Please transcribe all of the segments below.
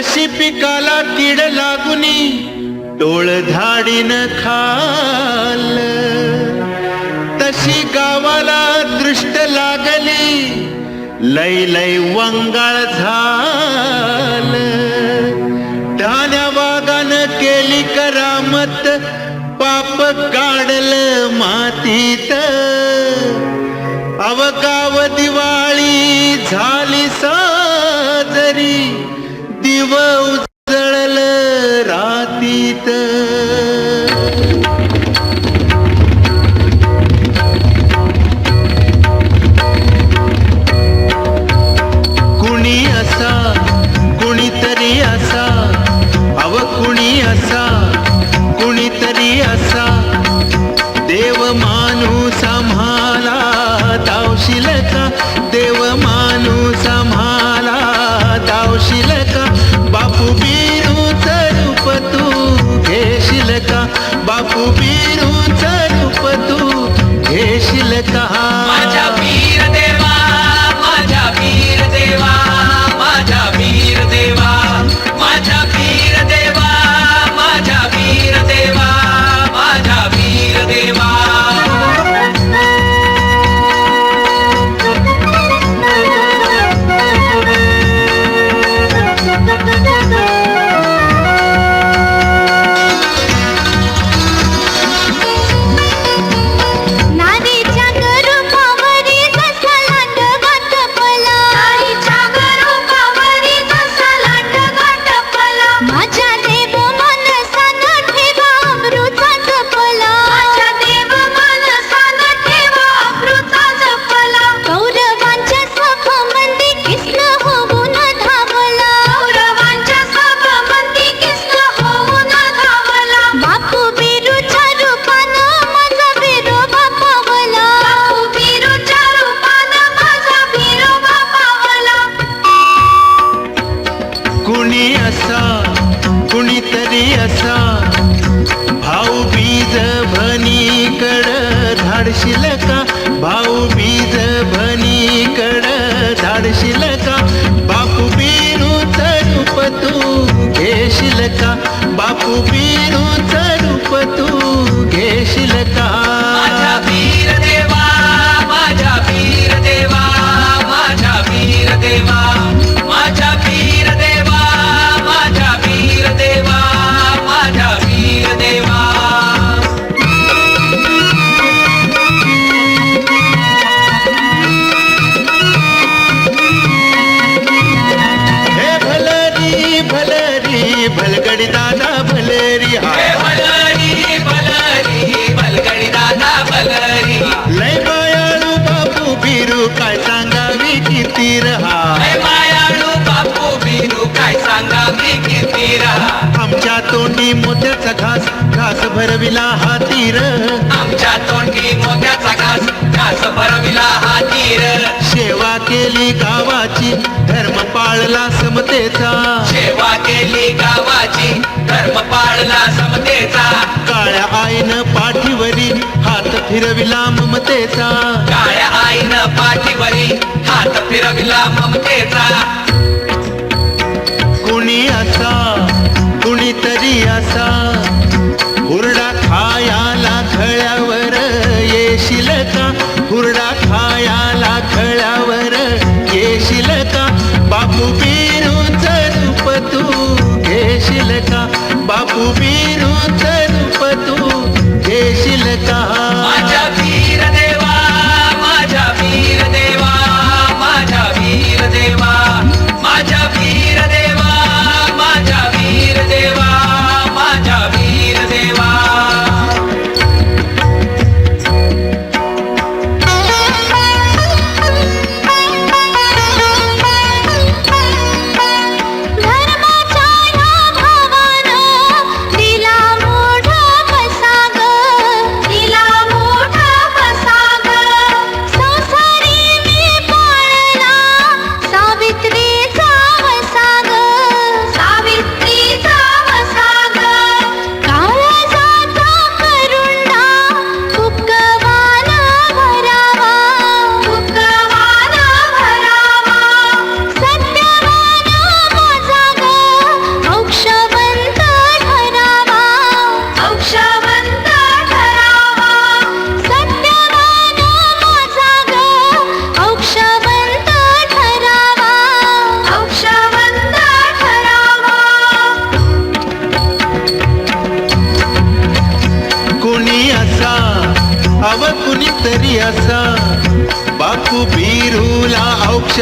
तशी पिकाला कीड लागुनी टोळ धाडीन खाल. तशी गावाला दृष्ट लागली लय लय वंगाळ झाल. धान्या वागानं केली करामत पाप काढल मातीत. अवकाव दिवाळी झाली सा दिव उजळल रातीत. कुणी असा कुणीतरी असा अव कुणी असा कुणीतरी असा. देव माणूस आम्हाला दावशील कुणी असा कुणीतरी असा. भाऊ बीज भनीकड धाडशील का भाऊ बीज भनीकड धाडशील का बापू बिरूच रूप तू घेशील का? भलरी भलगडी दादा भलरी लय मायाळू बापू बिरू काय सांगावी किती रहा. मायाळू बापू बिरू काय सांगा मी किती राहा. आमच्या तोंडी मोत्याचा घास घास भरविला हा तीर. आमच्या तोंडी मोत्याचा समतेचा काळ्या आईनं पाठीवरी हात फिरविला ममतेचा काळ्या आईनं पाठीवरी हात फिरविला ममतेचा कुणी असा कुणीतरी असा. हुरडा खायाला खळ्यावर येशील का? हुरडा खायाला खळ्यावर येशील का? बापू बापू बिरूच रूप तू घेशील का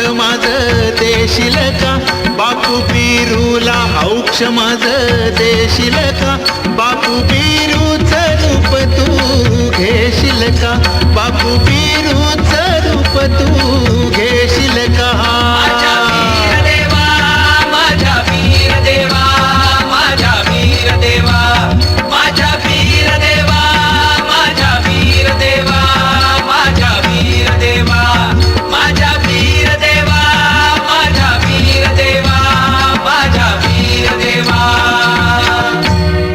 देशील का? बापू पिरूला औक्ष माझ देशील का? बापू पिरूच रूप तू घेशील का?